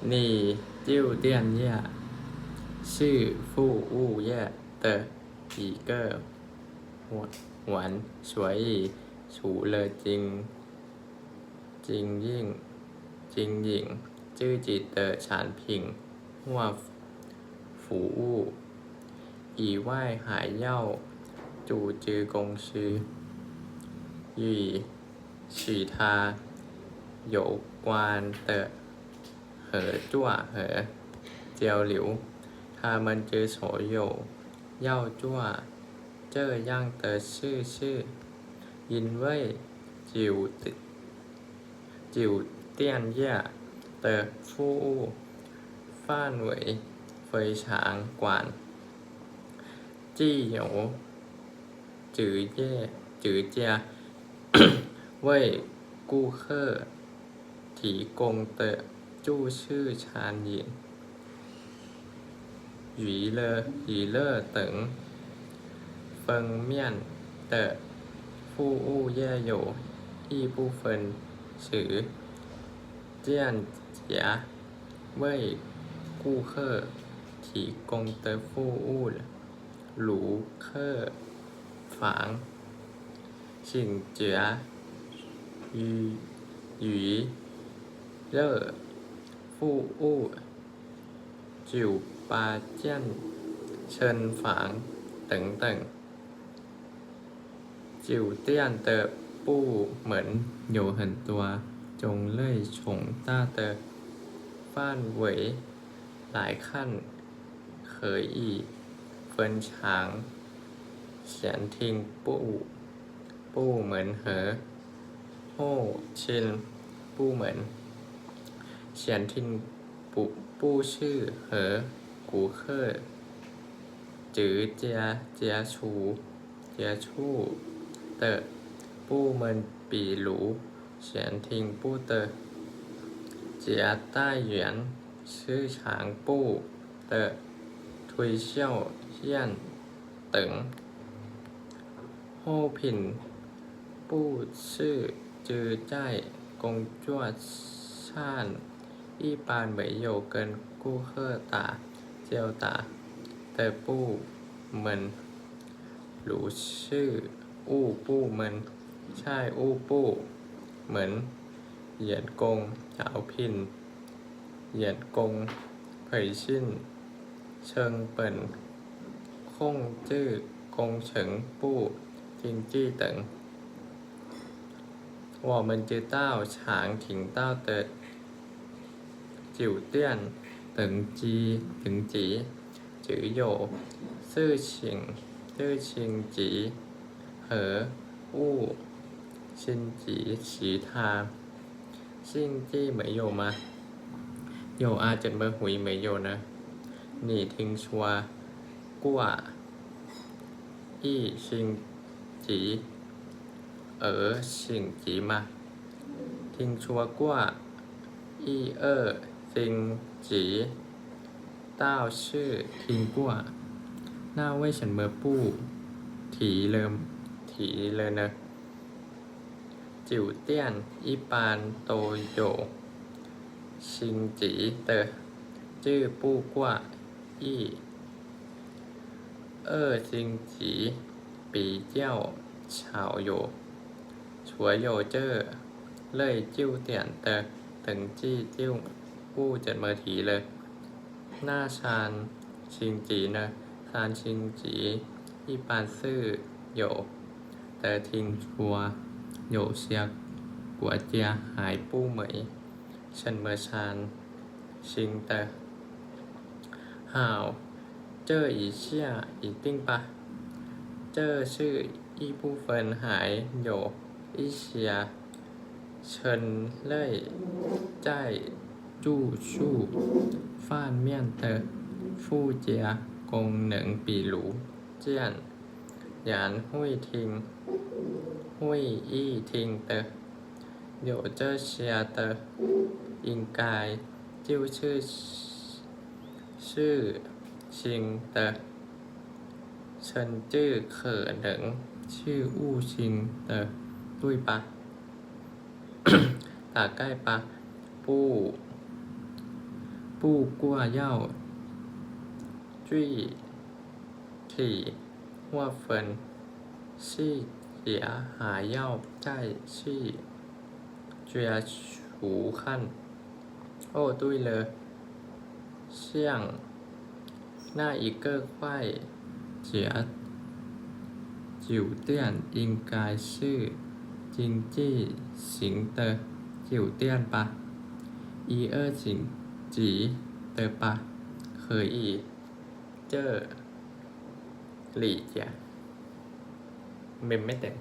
你就店业是服务业的一个环，所以除了经经营经营自己的产品或服务以外，还要组织公司与其他有关的 เหอจั่วเหอเจียวหลิวทามันจือโสโยเย่าจั่ว เจ้อย่างเตอชื่อชื่อ ยินเว่ยจิวติจิวเตียนเย่เตอฟู่ฟ้านเว่ยเฟยฉางกวาน จี้เหยวจือเย่จือเจียเว่ยกู้เคอถีกงเตอ จู้ชื่อชานหยินหยีเลอหยีเลอตึงเฟิงเมียน เตอฟู่อู้แย่โยอีปู้เฟินสือ เจียนเจียเว่ยกู้เคอถีกงเตอฟู่อู้หลูเคอฝางชิงเจียหยีหยีเลอ ฟู่อู้จิ๋วปาเจี้ยน เชิญฝางเติงเติงจิ๋วเตี้ยนเตอปู้เหมือนอยู่หินตัว จงเล่ยฉงตาเตอฟ้านเหวยหลายขั้นเขยอีเสียนทิงปู้ปู้เหมือนเหอโฮชินปู้เหมือน เฉียนทินปุปู้ชื่อ เหอ กูเคอจือเจียเจียชูเจียชู่เตอปู้มันปีหลูเฉียนทิงปู้เตอเจียต้เหยียนชื่อฉางปู้เตอทุยเชี่ยวเฮียนเติงโฮผินปู้ชื่อจือใจกงจ้วช่าน 一般没有跟顾客打交道的部门，如事务部门、财务部门、员工招聘、员工培训、成本控制工程部、经济等。我们知道常听到的 จิ๋วเตี้ยนถึงจีถึงจีจือโยซื่อชิงซื่อชิงจีเหออู้ชินจีฉีทาชิงจีเหมยโยมาโยอาเจ็ดเบอร์หุยเหมยโยนะหนีทิ้งชัวกั่วอีชิงจีเออชิงจีมาทิ้งชัวกั่วอีเออ ซิงจีต้าชื่อทิงกัวหน้าเว่ยเฉินเมอปู้ถีเลิมถีเลยเนอะจิ๋วเตี้ยน อีปานโตโยชิงจีเตอจื้อปู้กว่าอีเออชิงจีปีเจ้าเฉาโยชัวโยเจ้อเลยจิ้วเตียนเตอถึงจี้จิ้ว 级比较少有。所有这类酒店的等级就不怎么提了。那三星级呢？三星级一般是有的，听说有些国家还不没什么三星的。好，这一下一定吧。这是一部分，还有一些陈类在 จู้ชู่ฟ้านเมียนเตอฟู่เจียกงหนึ่งปีหลูเจียนหยานหุ้ยทิง หุ้ยอี้ทิงเตอโยเจอเชียเตออิงกายจิ้วชื่อ ชื่อชิงเตอเชินจื้อเขอหนึ่งชื่ออู้ชิงเตอด้วยปะตาใกล้ปะปู้ จุ้ยถี่หัวเฟินชี่เสียหาเหย้าใจ้ชี่เจียฉูขั้น โอ้ตุ้ยเลอเชี่ยง หน้าอีเกอร์ควายเจียจิ๋วเตี้ยนอิงกายชื่อ จิงจี้ สิงเตอจิ๋วเตี้ยนปะอีเออร์จิง จีเตอปะเคยอี เจอหลีเจียเมมไม่เต็ม